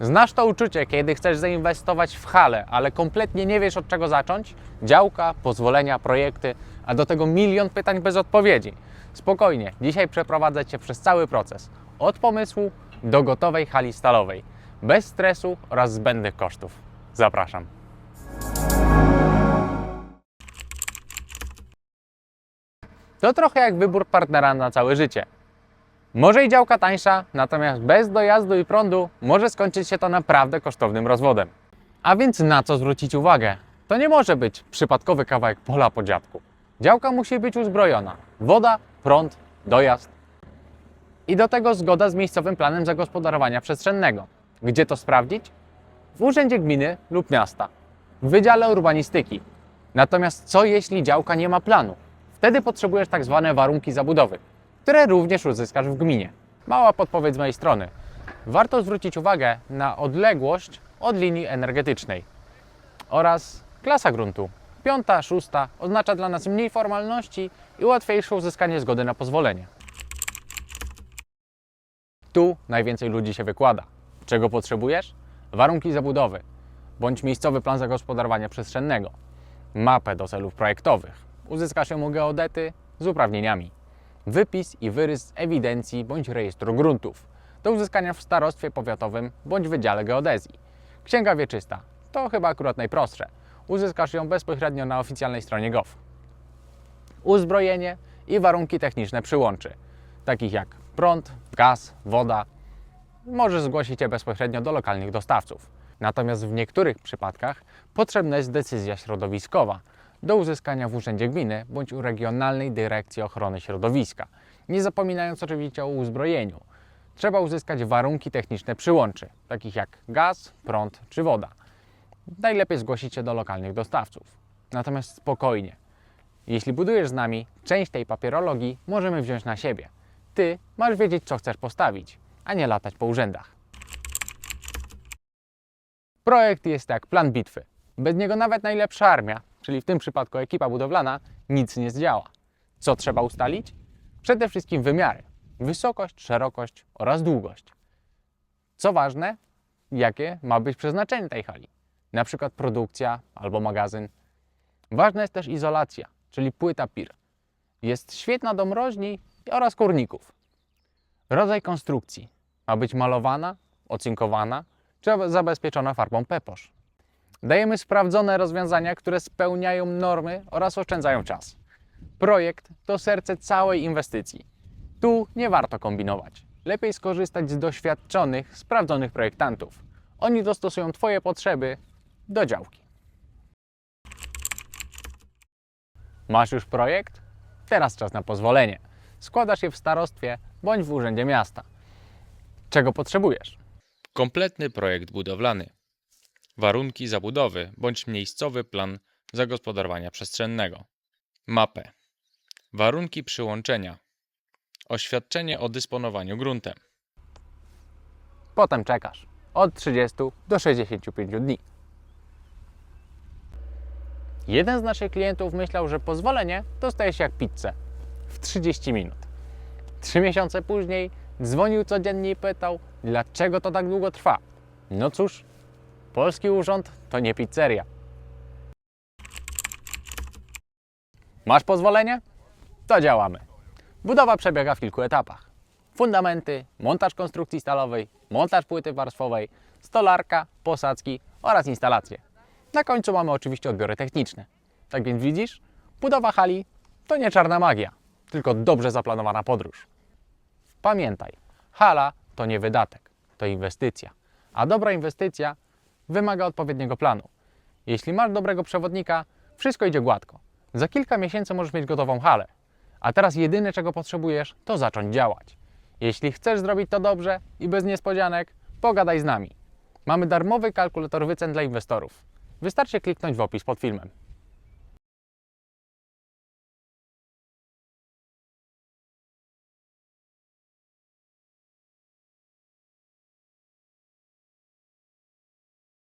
Znasz to uczucie, kiedy chcesz zainwestować w halę, ale kompletnie nie wiesz od czego zacząć? Działka, pozwolenia, projekty, a do tego milion pytań bez odpowiedzi. Spokojnie, dzisiaj przeprowadzę Cię przez cały proces. Od pomysłu do gotowej hali stalowej. Bez stresu oraz zbędnych kosztów. Zapraszam. To trochę jak wybór partnera na całe życie. Może i działka tańsza, natomiast bez dojazdu i prądu może skończyć się to naprawdę kosztownym rozwodem. A więc na co zwrócić uwagę? To nie może być przypadkowy kawałek pola po dziadku. Działka musi być uzbrojona. Woda, prąd, dojazd. I do tego zgoda z miejscowym planem zagospodarowania przestrzennego. Gdzie to sprawdzić? W urzędzie gminy lub miasta. W Wydziale Urbanistyki. Natomiast co jeśli działka nie ma planu? Wtedy potrzebujesz tak zwane warunki zabudowy, które również uzyskasz w gminie. Mała podpowiedź z mojej strony. Warto zwrócić uwagę na odległość od linii energetycznej oraz klasa gruntu. Piąta, szósta oznacza dla nas mniej formalności i łatwiejsze uzyskanie zgody na pozwolenie. Tu najwięcej ludzi się wykłada. Czego potrzebujesz? Warunki zabudowy, bądź miejscowy plan zagospodarowania przestrzennego, mapę do celów projektowych. Uzyskasz ją u geodety z uprawnieniami. Wypis i wyrys ewidencji bądź rejestru gruntów do uzyskania w starostwie powiatowym bądź wydziale geodezji. Księga wieczysta to chyba akurat najprostsze. Uzyskasz ją bezpośrednio na oficjalnej stronie gov. Uzbrojenie i warunki techniczne przyłączy, takich jak prąd, gaz, woda. Możesz zgłosić je bezpośrednio do lokalnych dostawców. Natomiast w niektórych przypadkach potrzebna jest decyzja środowiskowa do uzyskania w Urzędzie Gminy bądź u Regionalnej Dyrekcji Ochrony Środowiska. Nie zapominając oczywiście o uzbrojeniu. Trzeba uzyskać warunki techniczne przyłączy, takich jak gaz, prąd czy woda. Najlepiej zgłosić się do lokalnych dostawców. Natomiast spokojnie, jeśli budujesz z nami, część tej papierologii możemy wziąć na siebie. Ty masz wiedzieć, co chcesz postawić, a nie latać po urzędach. Projekt jest jak plan bitwy. Bez niego nawet najlepsza armia, czyli w tym przypadku ekipa budowlana, nic nie zdziała. Co trzeba ustalić? Przede wszystkim wymiary: wysokość, szerokość oraz długość. Co ważne, jakie ma być przeznaczenie tej hali, na przykład produkcja albo magazyn. Ważna jest też izolacja, czyli płyta PIR. Jest świetna do mroźni oraz kurników. Rodzaj konstrukcji ma być malowana, ocynkowana czy zabezpieczona farbą peposz. Dajemy sprawdzone rozwiązania, które spełniają normy oraz oszczędzają czas. Projekt to serce całej inwestycji. Tu nie warto kombinować. Lepiej skorzystać z doświadczonych, sprawdzonych projektantów. Oni dostosują Twoje potrzeby do działki. Masz już projekt? Teraz czas na pozwolenie. Składasz je w starostwie bądź w urzędzie miasta. Czego potrzebujesz? Kompletny projekt budowlany. Warunki zabudowy bądź miejscowy plan zagospodarowania przestrzennego. Mapę. Warunki przyłączenia. Oświadczenie o dysponowaniu gruntem. Potem czekasz od 30 do 65 dni. Jeden z naszych klientów myślał, że pozwolenie dostaje się jak pizzę w 30 minut. Trzy miesiące później dzwonił codziennie i pytał, dlaczego to tak długo trwa. No cóż, polski urząd to nie pizzeria. Masz pozwolenie? To działamy. Budowa przebiega w kilku etapach. Fundamenty, montaż konstrukcji stalowej, montaż płyty warstwowej, stolarka, posadzki oraz instalacje. Na końcu mamy oczywiście odbiory techniczne. Tak więc widzisz, budowa hali to nie czarna magia, tylko dobrze zaplanowana podróż. Pamiętaj, hala to nie wydatek, to inwestycja. A dobra inwestycja wymaga odpowiedniego planu. Jeśli masz dobrego przewodnika, wszystko idzie gładko. Za kilka miesięcy możesz mieć gotową halę. A teraz jedyne czego potrzebujesz, to zacząć działać. Jeśli chcesz zrobić to dobrze i bez niespodzianek, pogadaj z nami. Mamy darmowy kalkulator wycen dla inwestorów. Wystarczy kliknąć w opis pod filmem.